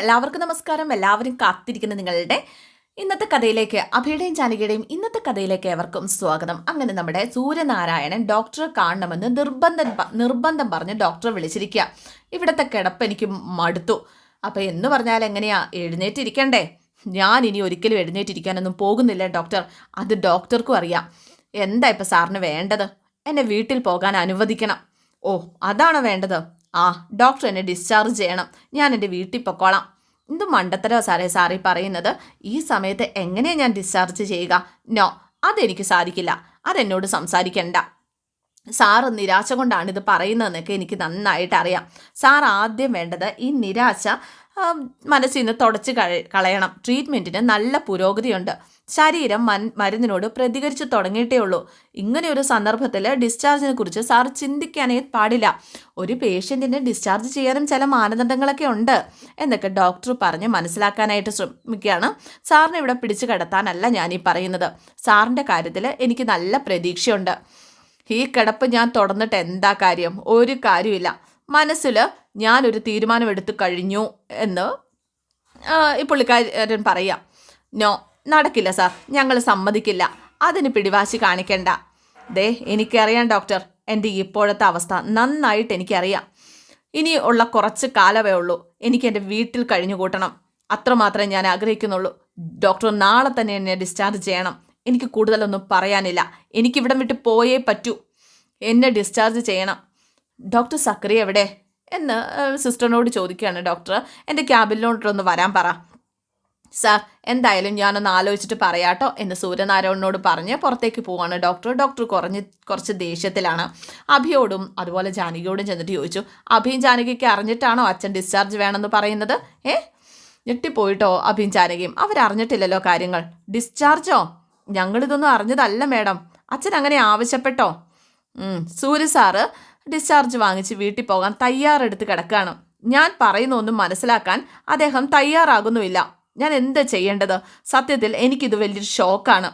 എല്ലാവർക്കും നമസ്കാരം. എല്ലാവരും കാത്തിരിക്കുന്ന നിങ്ങളുടെ ഇന്നത്തെ കഥയിലേക്ക് അഭിയുടെയും ജാനകിയുടെയും ഇന്നത്തെ കഥയിലേക്ക് ഏവർക്കും സ്വാഗതം. അങ്ങനെ നമ്മുടെ സൂര്യനാരായണൻ ഡോക്ടറെ കാണണമെന്ന് നിർബന്ധം നിർബന്ധം പറഞ്ഞ് ഡോക്ടറെ വിളിച്ചിരിക്കുക. ഇവിടുത്തെ കിടപ്പ് എനിക്ക് മടുത്തു. അപ്പോൾ എന്ന് പറഞ്ഞാൽ എങ്ങനെയാ? എഴുന്നേറ്റിരിക്കണ്ടേ? ഞാൻ ഇനി ഒരിക്കലും എഴുന്നേറ്റിരിക്കാനൊന്നും പോകുന്നില്ല ഡോക്ടർ. അത് ഡോക്ടർക്കും അറിയാം. എന്താ ഇപ്പൊ സാറിന് വേണ്ടത്? എന്നെ വീട്ടിൽ പോകാൻ അനുവദിക്കണം. ഓ അതാണോ വേണ്ടത്? ആ ഡോക്ടർ എന്നെ ഡിസ്ചാർജ് ചെയ്യണം. ഞാൻ എന്റെ വീട്ടിൽ പൊക്കോളാം. എന്ത് മണ്ടത്തരോ സാറേ സാറി പറയുന്നത്? ഈ സമയത്ത് എങ്ങനെയാണ് ഞാൻ ഡിസ്ചാർജ് ചെയ്യുക? നോ അതെനിക്ക് സാധിക്കില്ല. അതെന്നോട് സംസാരിക്കണ്ട. സാറ് നിരാശ കൊണ്ടാണ് ഇത് പറയുന്നതെന്നൊക്കെ എനിക്ക് നന്നായിട്ട് അറിയാം. സാർ ആദ്യം വേണ്ടത് ഈ നിരാശ മനസ്സിൽ നിന്ന് തുടച്ച് കളയണം. ട്രീറ്റ്മെന്റിന് നല്ല പുരോഗതിയുണ്ട്. ശരീരം മൻ മരുന്നിനോട് പ്രതികരിച്ചു തുടങ്ങിയിട്ടേ ഉള്ളൂ ഇങ്ങനെ ഒരു സന്ദർഭത്തിൽ ഡിസ്ചാർജിനെ കുറിച്ച് സാർ ചിന്തിക്കാനേ പാടില്ല. ഒരു പേഷ്യന്റിനെ ഡിസ്ചാർജ് ചെയ്യാനും ചില മാനദണ്ഡങ്ങളൊക്കെ ഉണ്ട് എന്നൊക്കെ ഡോക്ടർ പറഞ്ഞ് മനസ്സിലാക്കാനായിട്ട് ശ്രമിക്കുകയാണ്. സാറിനെ ഇവിടെ പിടിച്ചു കിടത്താനല്ല ഈ പറയുന്നത്. സാറിന്റെ കാര്യത്തിൽ എനിക്ക് നല്ല പ്രതീക്ഷയുണ്ട്. ഈ കിടപ്പ് ഞാൻ തുടർന്നിട്ട് എന്താ കാര്യം? ഒരു കാര്യമില്ല മനസ്സിൽ ഞാനൊരു തീരുമാനമെടുത്തു കഴിഞ്ഞു എന്ന് ഈ പുള്ളിക്കാരൻ പറയാം നോ നടക്കില്ല സാർ. ഞങ്ങൾ സമ്മതിക്കില്ല. അതിന് പിടിവാശി കാണിക്കണ്ട. ദേ എനിക്കറിയാം ഡോക്ടർ. എന്റെ ഇപ്പോഴത്തെ അവസ്ഥ നന്നായിട്ട് എനിക്കറിയാം. ഇനി ഉള്ള കുറച്ച് കാലമേ ഉള്ളൂ. എനിക്ക് എന്റെ വീട്ടിൽ കഴിഞ്ഞു കൂട്ടണം അത്രമാത്രമേ ഞാൻ ആഗ്രഹിക്കുന്നുള്ളൂ. ഡോക്ടർ നാളെ തന്നെ എന്നെ ഡിസ്ചാർജ് ചെയ്യണം. എനിക്ക് കൂടുതലൊന്നും പറയാനില്ല. എനിക്കിവിടം വിട്ട് പോയേ പറ്റൂ. എന്നെ ഡിസ്ചാർജ് ചെയ്യണം. ഡോക്ടർ സക്രി എവിടെ? എന്ന് സിസ്റ്ററിനോട് ചോദിക്കുകയാണ് ഡോക്ടർ. എന്റെ ക്യാബിലോട്ടൊന്ന് വരാൻ പറ. സാർ എന്തായാലും ഞാനൊന്ന് ആലോചിച്ചിട്ട് പറയാട്ടോ എന്ന് സൂര്യനാരായണനോട് പറഞ്ഞ് പുറത്തേക്ക് പോവാണ് ഡോക്ടർ. ഡോക്ടർ കുറഞ്ഞ് കുറച്ച് ദേഷ്യത്തിലാണ്. അഭിയോടും അതുപോലെ ജാനകിയോടും ചെന്നിട്ട് ചോദിച്ചു അഭിയും ജാനകിക്ക് അറിഞ്ഞിട്ടാണോ അച്ഛൻ ഡിസ്ചാർജ് വേണമെന്ന് പറയുന്നത്? ഏ? ഞെട്ടിപ്പോയിട്ടോ അഭിയും ജാനകിയും. അവരറിഞ്ഞിട്ടില്ലല്ലോ കാര്യങ്ങൾ. ഡിസ്ചാർജോ ഞങ്ങളിതൊന്നും അറിഞ്ഞതല്ല മേഡം. അച്ഛൻ അങ്ങനെ ആവശ്യപ്പെട്ടോ? സൂര്യ സാറ് ഡിസ്ചാർജ് വാങ്ങിച്ച് വീട്ടിൽ പോകാൻ തയ്യാറെടുത്ത് കിടക്കുകയാണ് ഞാൻ പറയുന്ന ഒന്നും മനസ്സിലാക്കാൻ അദ്ദേഹം തയ്യാറാകുന്നുമില്ല. ഞാൻ എന്താ ചെയ്യേണ്ടത്? സത്യത്തിൽ എനിക്കിത് വലിയൊരു ഷോക്കാണ്.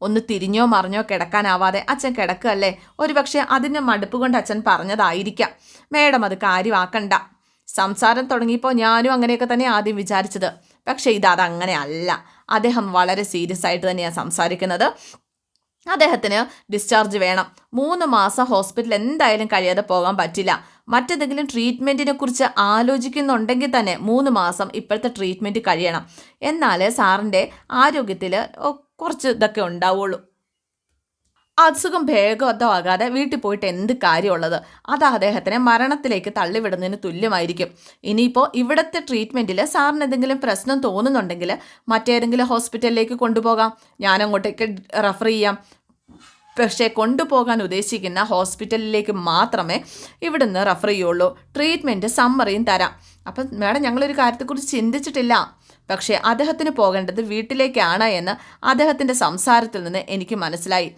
ഒന്ന് തിരിഞ്ഞോ മറിഞ്ഞോ കിടക്കാനാവാതെ അച്ഛൻ കിടക്കുകയല്ലേ? ഒരുപക്ഷെ അതിന്റെ മടുപ്പ് കൊണ്ട് അച്ഛൻ പറഞ്ഞതായിരിക്കാം. മേഡം അത് കാര്യമാക്കണ്ട. സംസാരം തുടങ്ങിയപ്പോൾ ഞാനും അങ്ങനെയൊക്കെ തന്നെ ആദ്യം വിചാരിച്ചത്. പക്ഷേ ഇത് അതങ്ങനെ അല്ല. അദ്ദേഹം വളരെ സീരിയസ് ആയിട്ട് തന്നെയാണ് സംസാരിക്കുന്നത്. അദ്ദേഹത്തിന് ഡിസ്ചാർജ് വേണം. മൂന്ന് മാസം ഹോസ്പിറ്റലിൽ എന്തായാലും കഴിയാതെ പോകാൻ പറ്റില്ല. മറ്റെന്തെങ്കിലും ട്രീറ്റ്മെന്റിനെ കുറിച്ച് ആലോചിക്കുന്നുണ്ടെങ്കിൽ തന്നെ മൂന്ന് മാസം ഇപ്പോഴത്തെ ട്രീറ്റ്മെന്റ് കഴിയണം. എന്നാൽ സാറിന്റെ ആരോഗ്യത്തിൽ കുറച്ച് ഇതൊക്കെ ഉണ്ടാവുള്ളൂ. അസുഖം ഭേദമാകാതെ വീട്ടിൽ പോയിട്ട് എന്ത് കാര്യമുള്ളത്? അത് അദ്ദേഹത്തിനെ മരണത്തിലേക്ക് തള്ളിവിടുന്നതിന് തുല്യമായിരിക്കും. ഇനിയിപ്പോൾ ഇവിടുത്തെ ട്രീറ്റ്മെന്റിൽ സാറിന് എന്തെങ്കിലും പ്രശ്നം തോന്നുന്നുണ്ടെങ്കിൽ മറ്റേതെങ്കിലും ഹോസ്പിറ്റലിലേക്ക് കൊണ്ടുപോകാം. ഞാൻ അങ്ങോട്ടേക്ക് റെഫർ ചെയ്യാം. പക്ഷേ കൊണ്ടുപോകാൻ ഉദ്ദേശിക്കുന്ന ഹോസ്പിറ്റലിലേക്ക് മാത്രമേ ഇവിടുന്ന് റെഫർ ചെയ്യുള്ളൂ. ട്രീറ്റ്മെന്റ് സമ്മറിയും തരാം. അപ്പം മാഡം ഞങ്ങളൊരു കാര്യത്തെക്കുറിച്ച് ചിന്തിച്ചിട്ടില്ല. പക്ഷേ അദ്ദേഹത്തിന് പോകേണ്ടത് വീട്ടിലേക്കാണ് എന്ന് അദ്ദേഹത്തിന്റെ സംസാരത്തിൽ നിന്ന് എനിക്ക് മനസ്സിലായി.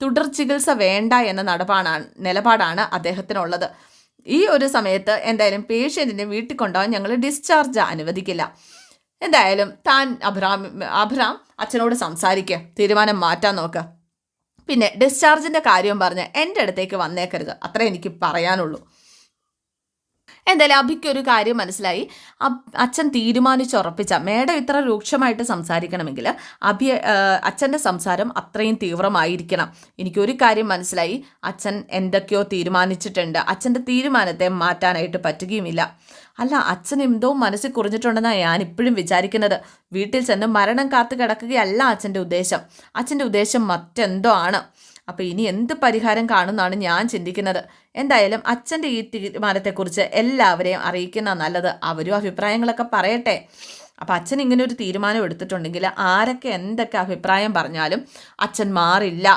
തുടർ ചികിത്സ വേണ്ട എന്ന നടപാടാണ് നിലപാടാണ് അദ്ദേഹത്തിനുള്ളത്. ഈ ഒരു സമയത്ത് എന്തായാലും പേഷ്യന്റിനെ വീട്ടിൽ കൊണ്ടുപോകാൻ ഞങ്ങൾ ഡിസ്ചാർജ് അനുവദിക്കില്ല. എന്തായാലും താൻ അബ്രാം അബ്രാം അച്ഛനോട് സംസാരിക്കുക തീരുമാനം മാറ്റാൻ നോക്കുക പിന്നെ ഡിസ്ചാർജിന്റെ കാര്യം പറഞ്ഞ് എന്റെ അടുത്തേക്ക് വന്നേക്കരുത്. അത്രേ എനിക്ക് പറയാനുള്ളൂ. എന്തായാലും അഭിക്ക് ഒരു കാര്യം മനസ്സിലായി. അച്ഛൻ തീരുമാനിച്ചുറപ്പിച്ച മേഡം ഇത്ര രൂക്ഷമായിട്ട് സംസാരിക്കണമെങ്കിൽ അഭി അച്ഛന്റെ സംസാരം അത്രയും തീവ്രമായിരിക്കണം. എനിക്കൊരു കാര്യം മനസ്സിലായി. അച്ഛൻ എന്തൊക്കെയോ തീരുമാനിച്ചിട്ടുണ്ട്. അച്ഛന്റെ തീരുമാനത്തെ മാറ്റാനായിട്ട് പറ്റുകയുമില്ല. അല്ല അച്ഛൻ എന്തോ മനസ്സിൽ കുറിഞ്ഞിട്ടുണ്ടെന്നാണ് ഞാൻ ഇപ്പോഴും വിചാരിക്കുന്നത്. വീട്ടിൽ ചെന്ന് മരണം കാത്തു കിടക്കുകയല്ല അച്ഛന്റെ ഉദ്ദേശം. അച്ഛന്റെ ഉദ്ദേശം മറ്റെന്തോ ആണ്. അപ്പോൾ ഇനി എന്ത് പരിഹാരം കാണുമെന്നാണ് ഞാൻ ചിന്തിക്കുന്നത്. എന്തായാലും അച്ഛന്റെ ഈ തീരുമാനത്തെക്കുറിച്ച് എല്ലാവരെയും അറിയിക്കുന്ന നല്ലത് അവരും അഭിപ്രായങ്ങളൊക്കെ പറയട്ടെ. അപ്പം അച്ഛൻ ഇങ്ങനെ ഒരു തീരുമാനം എടുത്തിട്ടുണ്ടെങ്കിൽ ആരൊക്കെ എന്തൊക്കെ അഭിപ്രായം പറഞ്ഞാലും അച്ഛൻ മാറില്ല.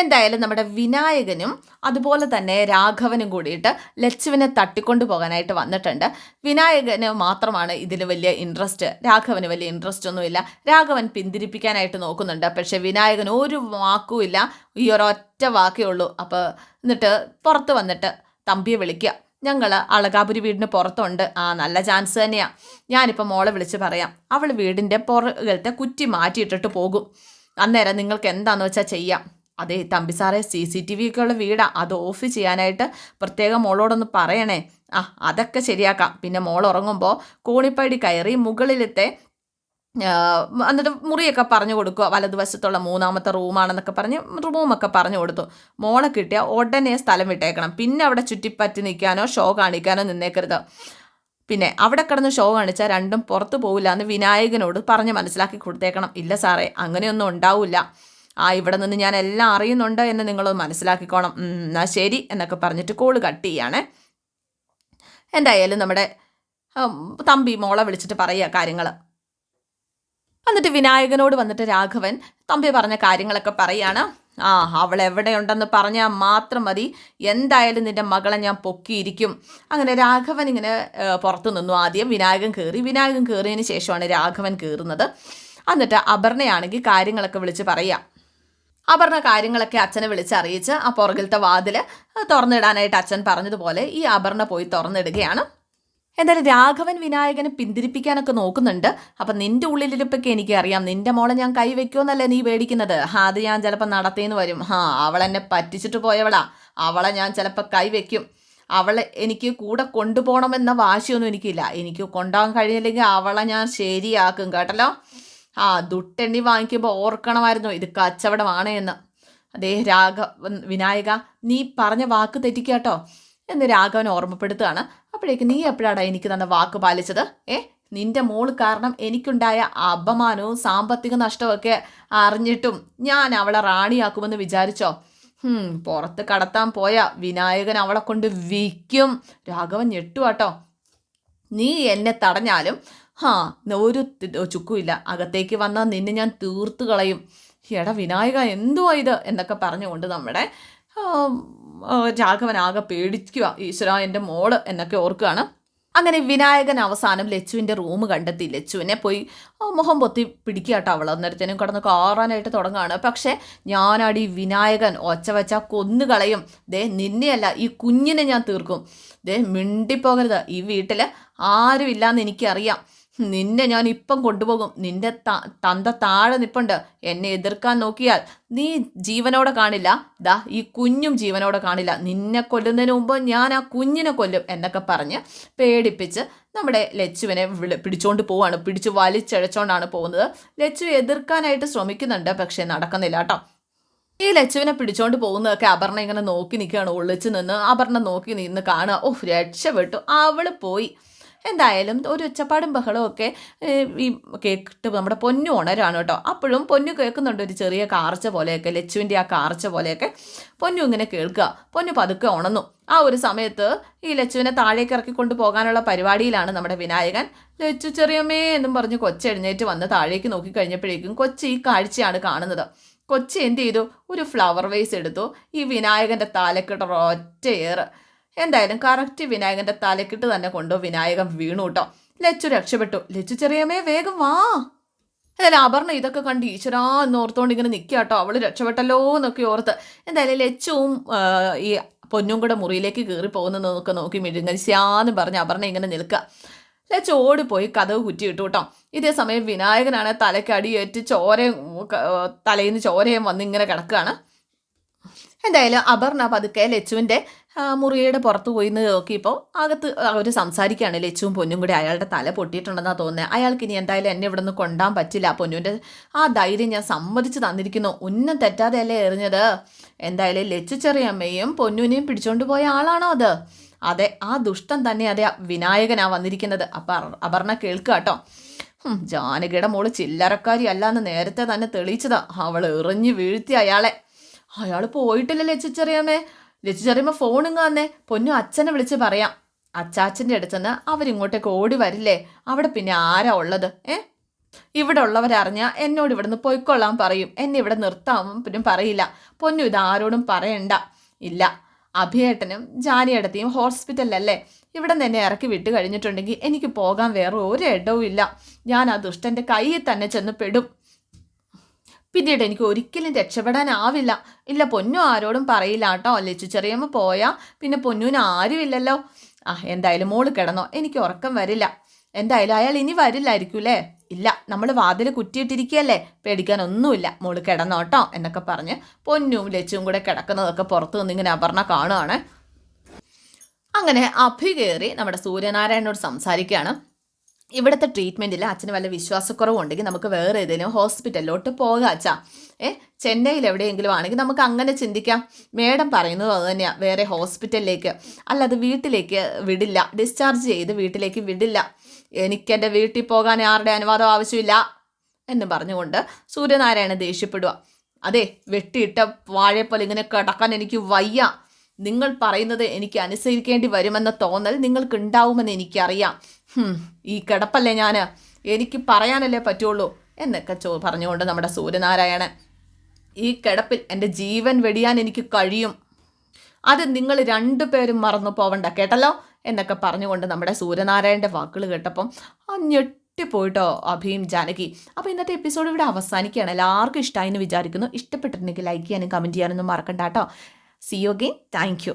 എന്തായാലും നമ്മുടെ വിനായകനും അതുപോലെ തന്നെ രാഘവനും കൂടിയിട്ട് ലച്ചുവിനെ തട്ടിക്കൊണ്ടു പോകാനായിട്ട് വന്നിട്ടുണ്ട്. വിനായകന് മാത്രമാണ് ഇതിൽ വലിയ ഇൻട്രസ്റ്റ് രാഘവന് വലിയ ഇൻട്രസ്റ്റ് ഒന്നുമില്ല. രാഘവൻ പിന്തിരിപ്പിക്കാനായിട്ട് നോക്കുന്നുണ്ട്. പക്ഷെ വിനായകൻ ഒരു വാക്കുമില്ല. ഈ ഒരൊറ്റ വാക്കേ ഉള്ളൂ. അപ്പോൾ എന്നിട്ട് പുറത്ത് വന്നിട്ട് തമ്പിയെ വിളിക്കുക. ഞങ്ങൾ അളകാപുരി വീടിന് പുറത്തുണ്ട്. ആ നല്ല ചാൻസ് തന്നെയാണ് ഞാനിപ്പോൾ മോളെ വിളിച്ച് പറയാം. അവൾ വീടിന്റെ പുറകിലത്തെ കുറ്റി മാറ്റിയിട്ടിട്ട് പോകും. അന്നേരം നിങ്ങൾക്ക് എന്താണെന്ന് വെച്ചാൽ ചെയ്യാം? അതെ തമ്പി സാറേ സി സി ടി വി ഒക്കെ ഉള്ള വീടാ. അത് ഓഫ് ചെയ്യാനായിട്ട് പ്രത്യേകം മോളോടൊന്ന് പറയണേ. ആ അതൊക്കെ ശരിയാക്കാം. പിന്നെ മോൾ ഉറങ്ങുമ്പോൾ കൂണിപ്പടി കയറി മുകളിലത്തെ എന്നിട്ട് മുറിയൊക്കെ പറഞ്ഞു കൊടുക്കുക. വലതുവശത്തുള്ള മൂന്നാമത്തെ റൂമാണെന്നൊക്കെ പറഞ്ഞ് റൂമൊക്കെ പറഞ്ഞു കൊടുത്തു. മോളെ കിട്ടിയാൽ ഉടനെ സ്ഥലം വിട്ടേക്കണം. പിന്നെ അവിടെ ചുറ്റിപ്പറ്റി നിൽക്കാനോ ഷോ കാണിക്കാനോ നിന്നേക്കരുത്. പിന്നെ അവിടെ കിടന്ന് ഷോ കാണിച്ചാൽ രണ്ടും പുറത്തു പോവില്ല എന്ന് വിനായകനോട് പറഞ്ഞ് മനസ്സിലാക്കി കൊടുത്തേക്കണം. ഇല്ല സാറേ അങ്ങനെയൊന്നും ഉണ്ടാവില്ല. ആ ഇവിടെ നിന്ന് ഞാൻ എല്ലാം അറിയുന്നുണ്ട് എന്ന് നിങ്ങൾ മനസ്സിലാക്കിക്കോണം. എന്നാൽ എന്നാ ശരി എന്നൊക്കെ പറഞ്ഞിട്ട് കോൾ കട്ട് ചെയ്യാണ്. എന്തായാലും നമ്മുടെ തമ്പി മോളെ വിളിച്ചിട്ട് പറയുക കാര്യങ്ങൾ എന്നിട്ട് വിനായകനോട് വന്നിട്ട് രാഘവൻ തമ്പി പറഞ്ഞ കാര്യങ്ങളൊക്കെ പറയാണ്. ആ അവൾ എവിടെയുണ്ടെന്ന് പറഞ്ഞാൽ മാത്രം മതി. എന്തായാലും നിന്റെ മകളെ ഞാൻ പൊക്കിയിരിക്കും. അങ്ങനെ രാഘവൻ ഇങ്ങനെ പുറത്തു നിന്നു. ആദ്യം വിനായകൻ കയറി വിനായകൻ കയറിയതിന് ശേഷമാണ് രാഘവൻ കയറുന്നത് എന്നിട്ട് അപർണയാണെങ്കിൽ കാര്യങ്ങളൊക്കെ വിളിച്ച് പറയുക. അപർണ കാര്യങ്ങളൊക്കെ അച്ഛനെ വിളിച്ച് അറിയിച്ച് ആ പുറകിലത്തെ വാതിൽ തുറന്നിടാനായിട്ട് അച്ഛൻ പറഞ്ഞതുപോലെ ഈ അപർണ പോയി തുറന്നിടുകയാണ്. എന്തായാലും രാഘവൻ വിനായകനെ പിന്തിരിപ്പിക്കാനൊക്കെ നോക്കുന്നുണ്ട്. അപ്പം നിന്റെ ഉള്ളിലിരിപ്പൊക്കെ എനിക്കറിയാം. നിന്റെ മോളെ ഞാൻ കൈവയ്ക്കുമെന്നല്ലേ നീ പേടിക്കുന്നത്? അത് ഞാൻ ചിലപ്പോൾ നടത്തിയെന്ന് വരും. ഹാ അവളെന്നെ പറ്റിച്ചിട്ട് പോയവളാ. അവളെ ഞാൻ ചിലപ്പോൾ കൈവയ്ക്കും. അവളെ എനിക്ക് കൂടെ കൊണ്ടുപോകണമെന്ന വാശിയൊന്നും എനിക്കില്ല. എനിക്ക് കൊണ്ടുപോകാൻ കഴിയില്ലെങ്കിൽ അവളെ ഞാൻ ശരിയാക്കും. കേട്ടല്ലോ? ആ ദുട്ടെണ്ണി വാങ്ങിക്കുമ്പോൾ ഓർക്കണമായിരുന്നു ഇത് കച്ചവടമാണ് എന്ന് അതേ രാഘ വിനായക നീ പറഞ്ഞ വാക്ക് തെറ്റിക്കാട്ടോ. എന്ന് രാഘവൻ ഓർമ്മപ്പെടുത്തുകയാണ്. അപ്പോഴേക്ക് നീ എപ്പോഴാടാ എനിക്ക് തന്ന വാക്ക് പാലിച്ചത്? ഏ നിന്റെ മോൾ കാരണം എനിക്കുണ്ടായ അപമാനവും സാമ്പത്തിക നഷ്ടമൊക്കെ അറിഞ്ഞിട്ടും ഞാൻ അവളെ റാണിയാക്കുമെന്ന് വിചാരിച്ചോ? പുറത്ത് കടത്താൻ പോയ വിനായകൻ അവളെ കൊണ്ട് വിൽക്കും. രാഘവൻ ഞെട്ടുവാട്ടോ. നീ എന്നെ തടഞ്ഞാലും ഹാ ഒരു ചുക്കുമില്ല. അകത്തേക്ക് വന്നാൽ നിന്നെ ഞാൻ തീർത്തു കളയും. എടാ വിനായക എന്തുവാ ഇത്? എന്നൊക്കെ പറഞ്ഞുകൊണ്ട് നമ്മുടെ രാഘവൻ ആകെ പേടിക്കുക ഈശ്വര എന്റെ മോൾ എന്നൊക്കെ ഓർക്കുകയാണ് അങ്ങനെ വിനായകൻ അവസാനം ലച്ചുവിന്റെ റൂം കണ്ടെത്തി. ലച്ചുവിനെ പോയി മുഖം പൊത്തി പിടിക്കുക കേട്ടോ അവൾ അന്നേരത്തേനും കിടന്ന് കാറാനായിട്ട് തുടങ്ങുകയാണ് പക്ഷേ ഞാനാടി വിനായകൻ ഒച്ച വച്ച കൊന്നു കളയും. ദേ നിന്നെയല്ല ഈ കുഞ്ഞിനെ ഞാൻ തീർക്കും. ദേ മിണ്ടിപ്പോകരുത്. ഈ വീട്ടിൽ ആരുമില്ലാന്ന് എനിക്കറിയാം. നിന്നെ ഞാൻ ഇപ്പം കൊണ്ടുപോകും. നിന്റെ തന്ത താഴെ നിപ്പുണ്ട്. എന്നെ എതിർക്കാൻ നോക്കിയാൽ നീ ജീവനോടെ കാണില്ല. ദാ ഈ കുഞ്ഞും ജീവനോടെ കാണില്ല. നിന്നെ കൊല്ലുന്നതിന് മുമ്പ് ഞാൻ ആ കുഞ്ഞിനെ കൊല്ലും എന്നൊക്കെ പറഞ്ഞ് പേടിപ്പിച്ച് നമ്മുടെ ലച്ചുവിനെ വിളി പിടിച്ചുകൊണ്ട് പോവാണ്. പിടിച്ച് വലിച്ചഴച്ചോണ്ടാണ് പോകുന്നത്. ലച്ചു എതിർക്കാനായിട്ട് ശ്രമിക്കുന്നുണ്ട് പക്ഷേ നടക്കുന്നില്ല കേട്ടോ. ഈ ലച്ചുവിനെ പിടിച്ചോണ്ട് പോകുന്നതൊക്കെ അപർണ ഇങ്ങനെ നോക്കി നിൽക്കുകയാണ് ഒളിച്ചു നിന്ന് അപർണ നോക്കി നിന്ന് കാണുക. ഓ രക്ഷപ്പെട്ടു. അവൾ പോയി. എന്തായാലും ഒരു ഒച്ചപ്പാടും ബഹളവും ഒക്കെ ഈ കേട്ട് നമ്മുടെ പൊന്നു ഓണരാണ് കേട്ടോ. അപ്പോഴും പൊന്നു കേൾക്കുന്നുണ്ട് ഒരു ചെറിയ കാർച്ച പോലെയൊക്കെ ലച്ചുവിന്റെ ആ കാർച്ച പോലെയൊക്കെ. പൊന്നു ഇങ്ങനെ കേൾക്കുക. പൊന്നു പതുക്കെ ഉണന്നു. ആ ഒരു സമയത്ത് ഈ ലച്ചുവിനെ താഴേക്ക് ഇറക്കി കൊണ്ടുപോകാനുള്ള പരിപാടിയിലാണ് നമ്മുടെ വിനായകൻ. ലച്ചു ചെറിയമ്മേ എന്നും പറഞ്ഞ് കൊച്ചെഴുന്നേറ്റ് വന്ന് താഴേക്ക് നോക്കി കഴിഞ്ഞപ്പോഴേക്കും കൊച്ചി ഈ കാഴ്ചയാണ് കാണുന്നത്. കൊച്ചി എന്ത് ചെയ്തു? ഒരു ഫ്ലവർ വേസ് എടുത്തു. ഈ വിനായകന്റെ തലക്കിട്ട് ഒറ്റ ഏറ് എന്തായാലും കറക്റ്റ് വിനായകന്റെ തലക്കിട്ട് തന്നെ കൊണ്ടു വിനായകൻ വീണു കേട്ടോ ലച്ചു രക്ഷപ്പെട്ടു. ലച്ചു ചെറിയമ്മേ വേഗം വാ. എന്തായാലും അപർണ ഇതൊക്കെ കണ്ട് ഈശ്വരാ എന്ന് ഓർത്തുകൊണ്ട് ഇങ്ങനെ നിൽക്കുക കേട്ടോ അവൾ രക്ഷപ്പെട്ടല്ലോ എന്നൊക്കെ ഓർത്ത്. എന്തായാലും ലച്ചുവും ഈ പൊന്നും കൂടെ മുറിയിലേക്ക് കയറി പോകുന്നതൊക്കെ നോക്കി മിഴുങ്ങശ്യാന്ന് പറഞ്ഞ് അപർണ ഇങ്ങനെ നിൽക്കുക ലച്ചു ഓടിപ്പോയി കഥവ് കുറ്റിയിട്ടു കേട്ടോ ഇതേ സമയം വിനായകനാണ് തലയ്ക്ക് അടിയേറ്റ് ചോരയും തലയിൽ നിന്ന് ചോരയും വന്ന് ഇങ്ങനെ കിടക്കുകയാണ് എന്തായാലും അപർണ പതുക്കെ ലച്ചുവിന്റെ മുറിയുടെ പുറത്ത് പോയി നിന്ന് നോക്കിയപ്പോൾ അകത്ത് അവർ സംസാരിക്കുകയാണ് ലച്ചുവും പൊന്നും കൂടി അയാളുടെ തല പൊട്ടിയിട്ടുണ്ടെന്നാണ് തോന്നുന്നത് അയാൾക്ക് ഇനി എന്തായാലും എന്നെ ഇവിടെ നിന്ന് കൊണ്ടാൻ പറ്റില്ല. പൊന്നുവിന്റെ ആ ധൈര്യം ഞാൻ സമ്മതിച്ച് തന്നിരിക്കുന്നു. ഉന്നം തെറ്റാതെയല്ലേ എറിഞ്ഞത്? എന്തായാലും ലച്ചു ചെറിയമ്മയും പൊന്നുവിനെയും പിടിച്ചുകൊണ്ട് പോയ ആളാണോ അത്? അതെ ആ ദുഷ്ടൻ തന്നെ അതെ വിനായകനാ വന്നിരിക്കുന്നത്. അപ്പം അപർണ കേൾക്കുക കേട്ടോ. ജാനകിയുടെ മോൾ ചില്ലറക്കാരി അല്ലാന്ന് നേരത്തെ തന്നെ തെളിയിച്ചതാ. അവൾ എറിഞ്ഞു വീഴ്ത്തി അയാളെ. അയാൾ പോയിട്ടില്ല ലച്ചിച്ചറിയാമേ ചെറിയുമ്പോൾ ഫോണും വന്നേ. പൊന്നു അച്ഛനെ വിളിച്ച് പറയാം. അച്ചാച്ചന്റെ അടുത്തുനിന്ന് അവരിങ്ങോട്ടേക്ക് ഓടി വരില്ലേ? അവിടെ പിന്നെ ആരാ ഉള്ളത്? ഏ? ഇവിടെ ഉള്ളവരറിഞ്ഞാൽ എന്നോട് ഇവിടുന്ന് പൊയ്ക്കൊള്ളാൻ പറയും. എന്നെ ഇവിടെ നിർത്താൻ പിന്നെ പറയില്ല. പൊന്നു ഇത് ആരോടും പറയണ്ട. ഇല്ല. അഭിയേട്ടനും ജാനിയേട്ടത്തെയും ഹോസ്പിറ്റലിലല്ലേ ഇവിടെ നിന്ന് എന്നെ ഇറക്കി വിട്ട് കഴിഞ്ഞിട്ടുണ്ടെങ്കിൽ എനിക്ക് പോകാൻ വേറെ ഒരു ഇടവും ഇല്ല ഞാൻ ആ ദുഷ്ടന്റെ കയ്യിൽ തന്നെ ചെന്ന് പെടും. പിന്നീട് എനിക്ക് ഒരിക്കലും രക്ഷപ്പെടാനാവില്ല. ഇല്ല പൊന്നു ആരോടും പറയില്ല കേട്ടോ. ലച്ചു ചെറിയമ്മ പോയാ പിന്നെ പൊന്നുവിന് ആരുമില്ലല്ലോ. ആ എന്തായാലും മോൾ കിടന്നോ. എനിക്ക് ഉറക്കം വരില്ല. എന്തായാലും അയാൾ ഇനി വരില്ലായിരിക്കും അല്ലേ? ഇല്ല നമ്മൾ വാതിൽ കുറ്റിയിട്ടിരിക്കുകയല്ലേ? പേടിക്കാനൊന്നുമില്ല. മോൾ കിടന്നോട്ടോ എന്നൊക്കെ പറഞ്ഞ് പൊന്നും ലച്ചും കൂടെ കിടക്കുന്നതൊക്കെ പുറത്തു നിന്ന് ഇങ്ങനെ അപർണ കാണുകയാണ് അങ്ങനെ അഭി കയറി നമ്മുടെ സൂര്യനാരായണനോട് സംസാരിക്കുകയാണ്. ഇവിടുത്തെ ട്രീറ്റ്മെന്റിൽ അച്ഛന് വല്ല വിശ്വാസക്കുറവുണ്ടെങ്കിൽ നമുക്ക് വേറെ ഏതെങ്കിലും ഹോസ്പിറ്റലിലോട്ട് പോകാം അച്ഛാ. ഏ? ചെന്നൈയിൽ എവിടെയെങ്കിലും ആണെങ്കിൽ നമുക്ക് അങ്ങനെ ചിന്തിക്കാം. മേഡം പറയുന്നത് അത് തന്നെയാണ് വേറെ ഹോസ്പിറ്റലിലേക്ക് അല്ലാതെ വീട്ടിലേക്ക് വിടില്ല. ഡിസ്ചാർജ് ചെയ്ത് വീട്ടിലേക്ക് വിടില്ല. എനിക്കെന്റെ വീട്ടിൽ പോകാൻ ആരുടെ അനുവാദം ആവശ്യമില്ല എന്ന് പറഞ്ഞുകൊണ്ട് സൂര്യനാരായണ ദേഷ്യപ്പെടുക. അതെ വെട്ടിയിട്ട വാഴപ്പോലെ ഇങ്ങനെ കിടക്കാൻ എനിക്ക് വയ്യ. നിങ്ങൾ പറയുന്നത് എനിക്ക് അനുസരിക്കേണ്ടി വരുമെന്ന തോന്നൽ നിങ്ങൾക്ക് ഉണ്ടാവുമെന്ന് എനിക്കറിയാം. ഈ കിടപ്പല്ലേ ഞാൻ എനിക്ക് പറയാനല്ലേ പറ്റുള്ളൂ? എന്നൊക്കെ ചോ പറഞ്ഞുകൊണ്ട് നമ്മുടെ സൂര്യനാരായണൻ ഈ കിടപ്പിൽ എന്റെ ജീവൻ വെടിയാൻ എനിക്ക് കഴിയും. അത് നിങ്ങൾ രണ്ടുപേരും മറന്നു പോവണ്ട കേട്ടല്ലോ? എന്നൊക്കെ പറഞ്ഞുകൊണ്ട് നമ്മുടെ സൂര്യനാരായണന്റെ വാക്കുകൾ കേട്ടപ്പം ആ ഞെട്ടിപ്പോയിട്ടോ അഭിയും ജാനകി. അപ്പോൾ ഇന്നത്തെ എപ്പിസോഡ് ഇവിടെ അവസാനിക്കുകയാണ്. എല്ലാവർക്കും ഇഷ്ടമായി എന്ന് വിചാരിക്കുന്നു. ഇഷ്ടപ്പെട്ടിട്ടുണ്ടെങ്കിൽ ലൈക്ക് ചെയ്യാനും കമന്റ് ചെയ്യാനൊന്നും മറക്കണ്ട കേട്ടോ. C you again thank